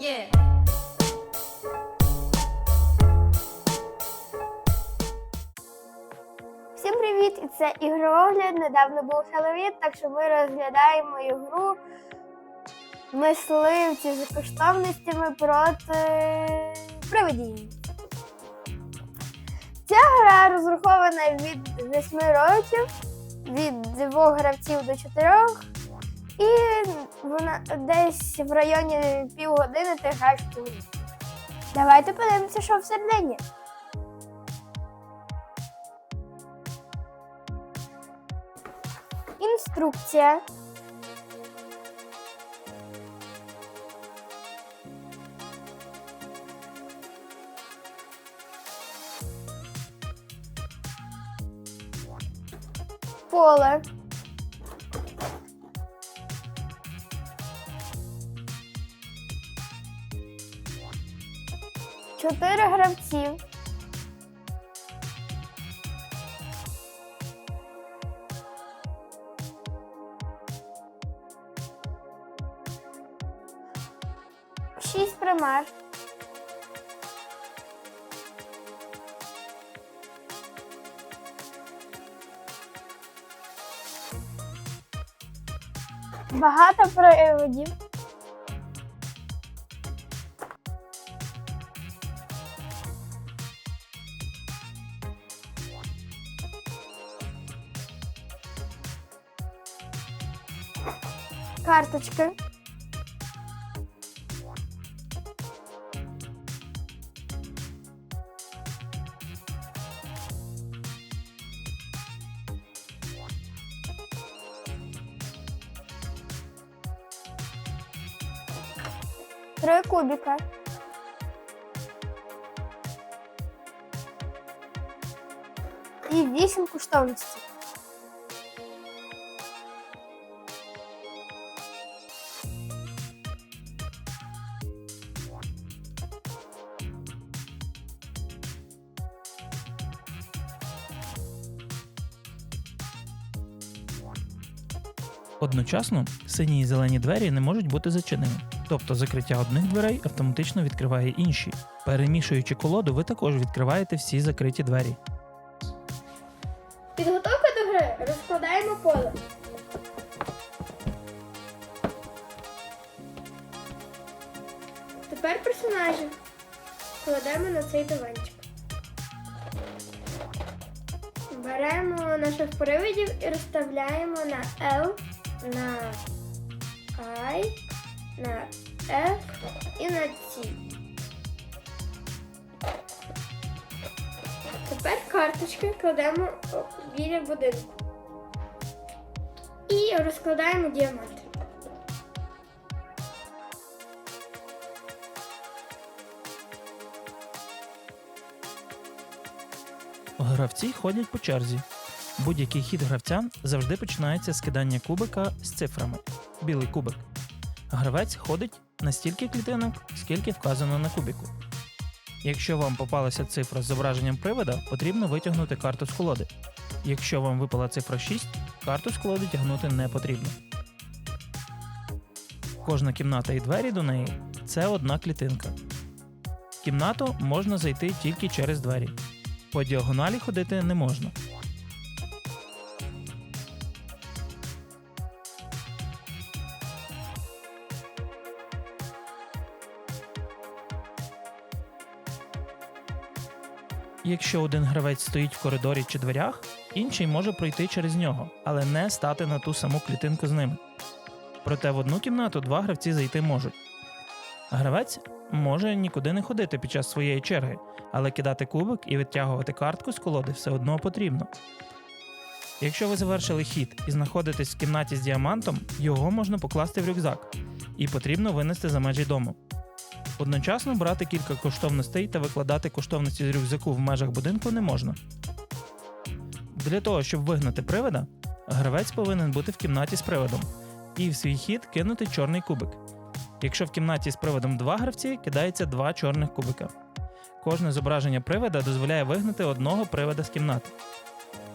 Yeah. Всім привіт! І це ігроогляд. Недавно був Хеллоуін, так що ми розглядаємо ігру мисливці з коштовностями проти привидів. Ця гра розрахована від 8 років, від 2 гравців до 4. І вона десь в районі півгодини ти граєш цю. Давайте подивимося, що всередині. Інструкція. Поле. Чотири гравців. Шість примар. Багато приводів. Карточки. Три кубика. І вісім коштовностей. Одночасно сині і зелені двері не можуть бути зачинені, тобто закриття одних дверей автоматично відкриває інші. Перемішуючи колоду, ви також відкриваєте всі закриті двері. Підготовка до гри. Розкладаємо поле. Тепер персонажі кладемо на цей диванчик. Беремо наших привидів і розставляємо на L, на I, на F і на C. Тепер карточки кладемо біля будинку. І розкладаємо діаманти. Гравці ходять по черзі. Будь-який хід гравця завжди починається з кидання кубика з цифрами. Білий кубик. Гравець ходить на стільки клітинок, скільки вказано на кубіку. Якщо вам попалася цифра з зображенням привода, потрібно витягнути карту з колоди. Якщо вам випала цифра 6, карту з колоди тягнути не потрібно. Кожна кімната і двері до неї це одна клітинка. В кімнату можна зайти тільки через двері. По діагоналі ходити не можна. Якщо один гравець стоїть в коридорі чи дверях, інший може пройти через нього, але не стати на ту саму клітинку з ним. Проте в одну кімнату два гравці зайти можуть. Гравець може нікуди не ходити під час своєї черги, але кидати кубик і відтягувати картку з колоди все одно потрібно. Якщо ви завершили хід і знаходитесь в кімнаті з діамантом, його можна покласти в рюкзак, і потрібно винести за межі дому. Одночасно брати кілька коштовностей та викладати коштовності з рюкзаку в межах будинку не можна. Для того, щоб вигнати привида, гравець повинен бути в кімнаті з приводом і в свій хід кинути чорний кубик. Якщо в кімнаті з приводом два гравці, кидається два чорних кубика. Кожне зображення привида дозволяє вигнати одного привида з кімнати.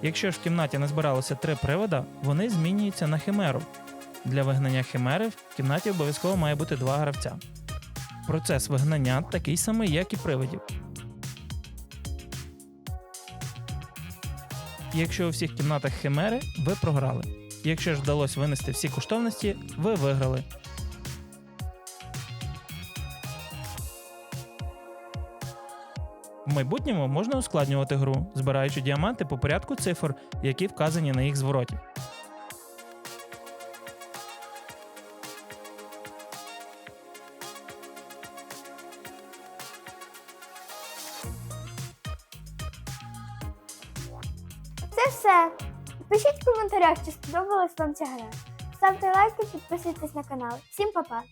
Якщо ж в кімнаті назбиралося три привида, вони змінюються на химеру. Для вигнання химери в кімнаті обов'язково має бути два гравця. Процес вигнання такий самий, як і привидів. Якщо у всіх кімнатах химери, ви програли. Якщо ж вдалося винести всі коштовності, ви виграли. В майбутньому можна ускладнювати гру, збираючи діаманти по порядку цифр, які вказані на їх звороті. Це все. Пишіть в коментарях, чи сподобалась вам ця гра. Ставте лайки, підписуйтесь на канал. Всім па-па!